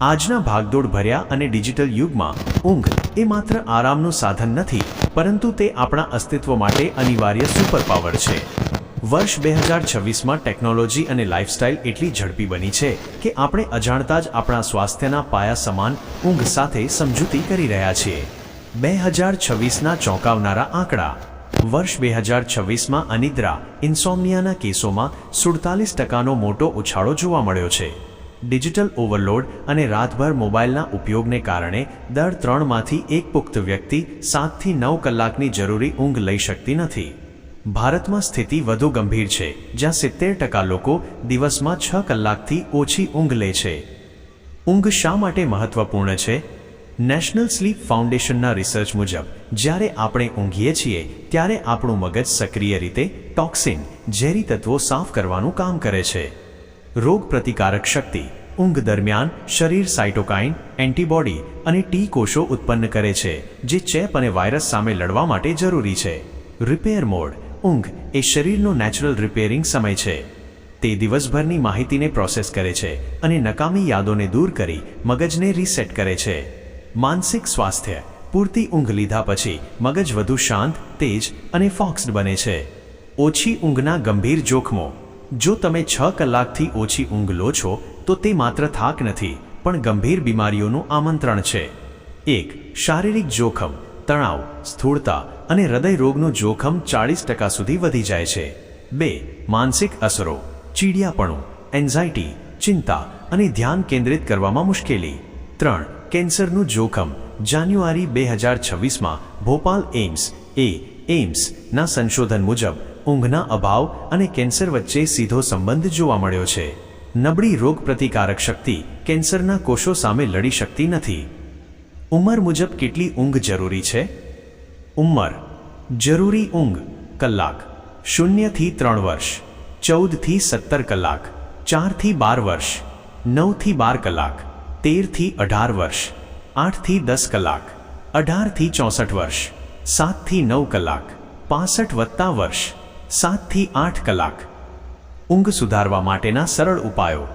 આજના ભાગદોડ ભર્યા અને ડિજિટલ યુગમાં ઊંઘ એ માત્ર આરામનું સાધન નથી, પરંતુ તે આપણા અસ્તિત્વ માટે અનિવાર્ય સુપરપાવર છે. વર્ષ બે હજાર છવ્વીસમાં ટેકનોલોજી અને લાઇફસ્ટાઇલ એટલી ઝડપી બની છે કે આપણે અજાણતા જ આપણા સ્વાસ્થ્યના પાયા સમાન ઊંઘ સાથે સમજૂતી કરી રહ્યા છીએ. બે હજાર છવ્વીસના ચોંકાવનારા આંકડા. વર્ષ બે હજાર છવ્વીસમાં અનિદ્રા ઇન્સોમિયાના કેસોમાં સુડતાલીસ ટકાનો મોટો ઉછાળો જોવા મળ્યો છે. ડિજિટલ ઓવરલોડ અને રાતભર મોબાઈલના ઉપયોગને કારણે દર ત્રણમાંથી એક પુખ્ત વ્યક્તિ સાતથી નવ કલાકની જરૂરી ઊંઘ લઈ શકતી નથી. ભારતમાં સ્થિતિ વધુ ગંભીર છે, જ્યાં સિત્તેર ટકા લોકો દિવસમાં છ કલાકથી ઓછી ઊંઘ લે છે. ઊંઘ શા માટે મહત્વપૂર્ણ છે? નેશનલ સ્લીપ ફાઉન્ડેશનના રિસર્ચ મુજબ, જ્યારે આપણે ઊંઘીએ છીએ, ત્યારે આપણું મગજ સક્રિય રીતે ટોક્સિન, ઝેરી તત્વો સાફ કરવાનું કામ કરે છે. રોગ પ્રતિકારક શક્તિ, ઊંઘ દરમિયાન શરીર સાઇટોકાઇન એન્ટીબોડી અને ટી કોષો ઉત્પન્ન કરે છે, જે ચેપ અને વાયરસ સામે લડવા માટે જરૂરી છે. રિપેર મોડ, ઊંઘ એ શરીરનો નેચરલ રિપેરિંગ સમય છે. તે દિવસભરની માહિતીને પ્રોસેસ કરે છે અને નકામી યાદોને દૂર કરી મગજને રીસેટ કરે છે. માનસિક સ્વાસ્થ્ય, પૂરતી ઊંઘ લીધા પછી મગજ વધુ શાંત, તેજ અને ફોક્સ્ડ બને છે. ઓછી ઊંઘના ગંભીર જોખમો જો તમે છ કલાકથી ઓછી ઊંઘ લો છો, તો તે માત્ર થાક નથી, પણ ગંભીર બીમારીઓનું આમંત્રણ છે. એક, શારીરિક જોખમ, તણાવ, સ્થૂળતા અને હૃદય રોગનું જોખમ ચાળીસ ટકા સુધી વધી જાય છે. બે, માનસિક અસરો, ચીડિયાપણું એન્ઝાઇટી ચિંતા અને ધ્યાન કેન્દ્રિત કરવામાં મુશ્કેલી. ત્રણ, કેન્સરનું જોખમ, જાન્યુઆરી બે હજાર છવ્વીસમાં ભોપાલ એમ્સ એ એમ્સના સંશોધન મુજબ ઊંઘના અભાવ અને કેન્સર વચ્ચે સીધો સંબંધ જોવા મળ્યો છે. નબળી રોગ પ્રતિકારક શક્તિ કેન્સરના કોષો સામે લડી શકતી નથી. ઉંમર મુજબ કેટલી ઊંઘ જરૂરી છે? ઉંમર. જરૂરી ઊંઘ કલાક. શૂન્યથી ત્રણ વર્ષ. ચૌદથી સત્તર કલાક. ચારથી બાર વર્ષ. નવથી બાર કલાક. તેરથી અઢાર વર્ષ. આઠથી દસ કલાક. અઢારથી ચોસઠ વર્ષ. સાતથી નવ કલાક. પાસઠ વત્તા વર્ષ. સાતથી આઠ કલાક. ઊંઘ સુધારવા માટેના સરળ ઉપાયો.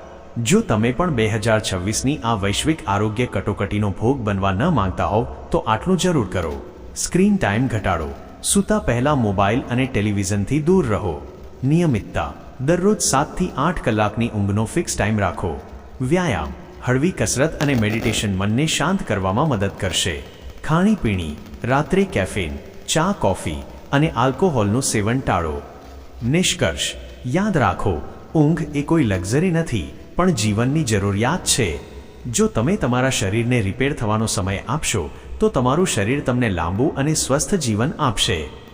જો તમે પણ બે હજાર છવ્વીસની આ વૈશ્વિક આરોગ્ય કટોકટીનો ભોગ બનવા ન માંગતા હોવ, તો આટલું જરૂર કરો. સ્ક્રીન ટાઈમ ઘટાડો. સૂતા પહેલા મોબાઈલ અને ટેલિવિઝનથી દૂર રહો. નિયમિતતા. દરરોજ સાતથી આઠ કલાકની ઊંઘનો ફિક્સ ટાઈમ રાખો. વ્યાયામ. હળવી કસરત અને મેડિટેશન મનને શાંત કરવામાં મદદ કરશે. ખાણીપીણી. રાત્રે કેફીન. ચા, કોફી. અને આલ્કોહોલનું સેવન ટાળો. નિષ્કર્ષ, યાદ રાખો, ઊંઘ એ કોઈ લક્ઝરી નથી, પણ જીવનની જરૂરિયાત છે. જો તમે તમારા શરીરને રિપેર થવાનો સમય આપશો, તો તમારું શરીર તમને લાંબુ અને સ્વસ્થ જીવન આપશે.